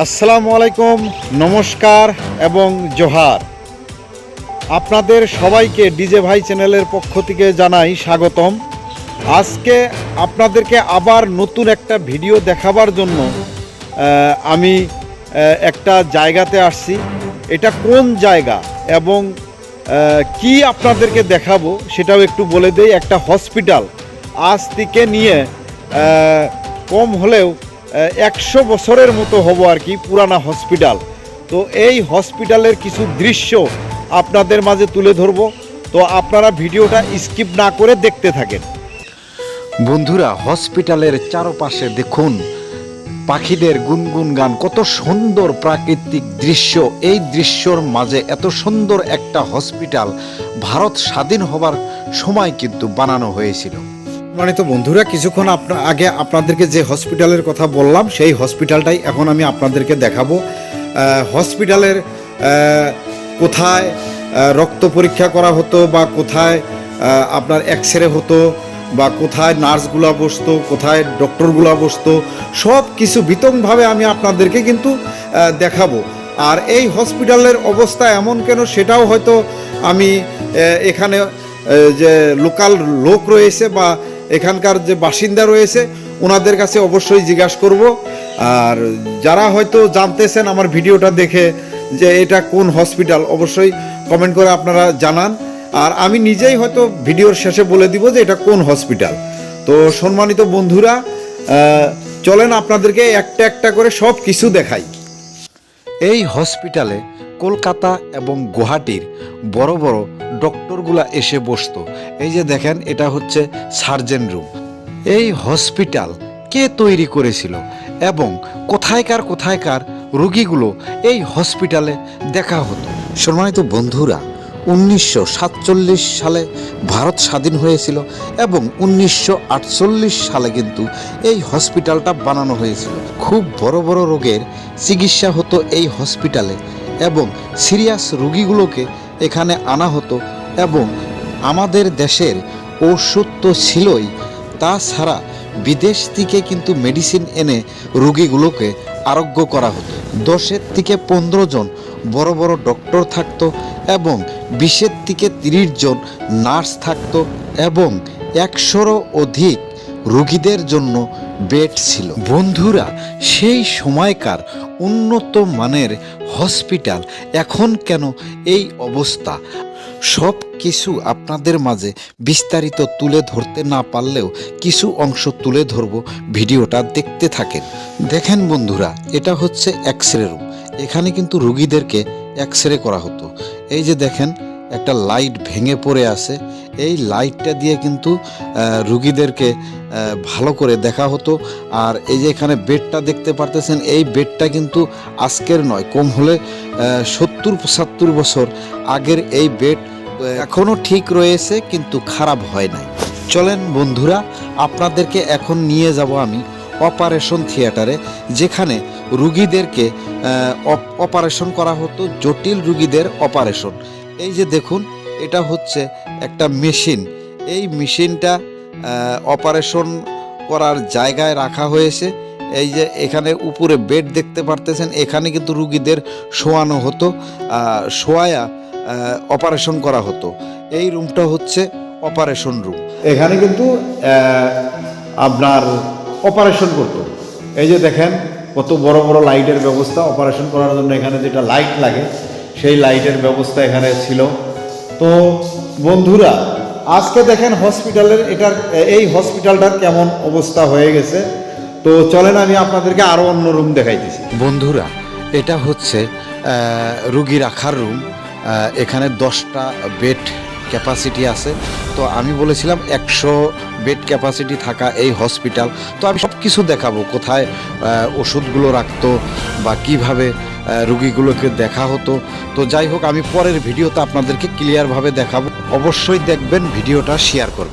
আসসালামু আলাইকুম, নমস্কার এবং জোহার। আপনাদের সবাইকে ডিজে ভাই চ্যানেলের পক্ষ থেকে জানাই স্বাগতম। আজকে আপনাদেরকে আবার নতুন একটা ভিডিও দেখাবার জন্য আমি একটা জায়গাতে আসছি। এটা কোন জায়গা এবং কি আপনাদেরকে দেখাবো সেটাও একটু বলে দেই। একটা হসপিটাল আজ থেকে নিয়ে কম হলেও একশো বছরের মতো হব আর কি পুরানা হসপিটাল। তো এই হসপিটালের কিছু দৃশ্য আপনাদের মাঝে তুলে ধরবো। তো আপনারা ভিডিওটা স্কিপ না করে দেখতে থাকেন। বন্ধুরা, হসপিটালের চারপাশে দেখুন, পাখিদের গুনগুন গান, কত সুন্দর প্রাকৃতিক দৃশ্য। এই দৃশ্যর মাঝে এত সুন্দর একটা হসপিটাল ভারত স্বাধীন হবার সময় কিন্তু বানানো হয়েছিল। মানে তো বন্ধুরা, কিছুক্ষণ আপনার আগে আপনাদেরকে যে হসপিটালের কথা বললাম, সেই হসপিটালটাই এখন আমি আপনাদেরকে দেখাবো। হসপিটালের কোথায় রক্ত পরীক্ষা করা হতো বা কোথায় আপনার এক্স রে হতো বা কোথায় নার্সগুলা বসতো, কোথায় ডক্টরগুলা বসতো সব কিছু বিতংভাবে আমি আপনাদেরকে কিন্তু দেখাবো। আর এই হসপিটালের অবস্থা এমন কেন সেটাও হয়তো আমি এখানে যে লোকাল লোক রয়েছে বা এখানকার যে বাসিন্দা রয়েছে ওনাদের কাছে অবশ্যই জিজ্ঞাসা করব। আর যারা হয়তো জানতেছেন আমার ভিডিওটা দেখে যে এটা কোন হসপিটাল, অবশ্যই কমেন্ট করে আপনারা জানান। আর আমি নিজেই হয়তো ভিডিওর শেষে বলে দিব যে এটা কোন হসপিটাল। তো সম্মানিত বন্ধুরা চলেন আপনাদেরকে একটা একটা করে সব কিছু দেখাই। এই হসপিটালে কলকাতা এবং গুয়াহাটির বড় বড় ডক্টরগুলা এসে বসত। এই যে দেখেন, এটা হচ্ছে সার্জেন রুম। এই হসপিটাল কে তৈরি করেছিল এবং কোথায়কার কোথায়কার রোগীগুলো এই হসপিটালে দেখা হতো? সম্মানিত বন্ধুরা উনিশশো সাতচল্লিশ সালে ভারত স্বাধীন হয়েছিল এবং উনিশশো আটচল্লিশ সালে কিন্তু এই হসপিটালটা বানানো হয়েছিল। খুব বড় বড় রোগের চিকিৎসা হতো এই হসপিটালে এবং সিরিয়াস রোগীগুলোকে এখানে আনা হতো এবং আমাদের দেশের ঔষধ তো ছিলই, তাছাড়া বিদেশ থেকে কিন্তু মেডিসিন এনে রোগীগুলোকে আরোগ্য করা হতো। দশের থেকে পনেরো জন বড় বড় ডক্টর থাকতো এবং বিশের থেকে তিরিশ জন নার্স থাকতো এবং একশোরও অধিক রুগীদের জন্য বেড ছিল। বন্ধুরা, সেই সময়কার উন্নত মানের হসপিটাল এখন কেন এই অবস্থা? সব কিছু আপনাদের মাঝে বিস্তারিত তুলে ধরতে না পারলেও কিছু অংশ তুলে ধরবো, ভিডিওটা দেখতে থাকেন। দেখেন বন্ধুরা, এটা হচ্ছে এক্স রে রুম। এখানে কিন্তু রুগীদেরকে এক্স রে করা হতো। এই যে দেখেন, একটা লাইট ভেঙে পড়ে আছে। এই লাইটটা দিয়ে কিন্তু রুগীদেরকে ভালো করে দেখা হতো। আর এই যে এখানে বেডটা দেখতে পারতেছেন, এই বেডটা কিন্তু আজকের নয়, কম হলে সত্তর, পঁচাত্তর বছর আগের এই বেড এখনও ঠিক রয়েছে, কিন্তু খারাপ হয় নাই। চলেন বন্ধুরা, আপনাদেরকে এখন নিয়ে যাব আমি অপারেশন থিয়েটারে যেখানে রুগীদেরকে অপ- অপারেশন করা হতো, জটিল রুগীদের অপারেশন। এই যে দেখুন, এটা হচ্ছে একটা মেশিন। এই মেশিনটা অপারেশন করার জায়গায় রাখা হয়েছে। এই যে এখানে উপরে বেড দেখতে পারতেছেন, এখানে কিন্তু রুগীদের শোয়ানো হতো শোয়ায়া অপারেশন করা হতো। এই রুমটা হচ্ছে অপারেশন রুম। এখানে কিন্তু আপনার অপারেশন করতো। এই যে দেখেন কত বড় বড় লাইটের ব্যবস্থা অপারেশন করার জন্য এখানে যেটা লাইট লাগে, সেই লাইটের ব্যবস্থা এখানে ছিল। তো বন্ধুরা, আজকে দেখেন হসপিটালের এটার, এই হসপিটালটার কেমন অবস্থা হয়ে গেছে। তো চলেন আমি আপনাদেরকে আরও অন্য রুম দেখাইতেছি। বন্ধুরা, এটা হচ্ছে রুগী রাখার রুম এখানে দশটা বেড ক্যাপাসিটি আছে। তো আমি বলেছিলাম একশো বেড ক্যাপাসিটি থাকা এই হসপিটাল তো আমি সব কিছু দেখাবো, কোথায় ওষুধগুলো রাখতো বা কীভাবে রুগীগুলোকে দেখা হতো। তো যাই হোক, আমি পরের ভিডিওতে আপনাদেরকে ক্লিয়ারভাবে দেখাবো। অবশ্যই দেখবেন, ভিডিওটা শেয়ার করবেন।